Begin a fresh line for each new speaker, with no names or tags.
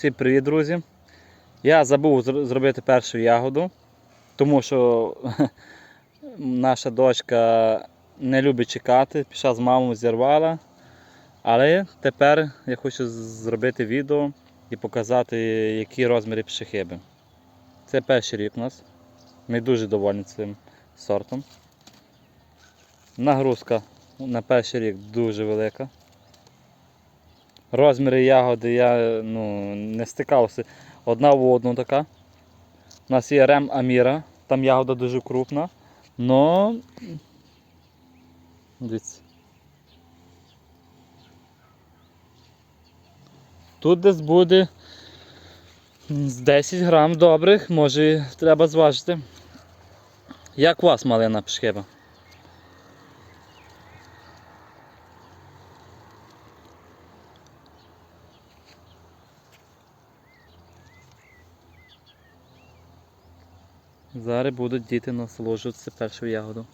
Всім привіт, друзі! Я забув зробити першу ягоду, тому що наша дочка не любить чекати, пішла з мамою, зірвала. Але тепер я хочу зробити відео і показати, які розміри пшехиби. Це перший рік у нас. Ми дуже довольні цим сортом. Нагрузка на перший рік дуже велика. Розміри ягоди я ну, не стикався. Одна в одну така. У нас є рем Аміра, там ягода дуже крупна. Но. Дивіться. Тут десь буде з 10 грам добрих, може треба зважити. Як у вас малина пшхиба? Зараз будуть діти насолоджуватися першою ягоду.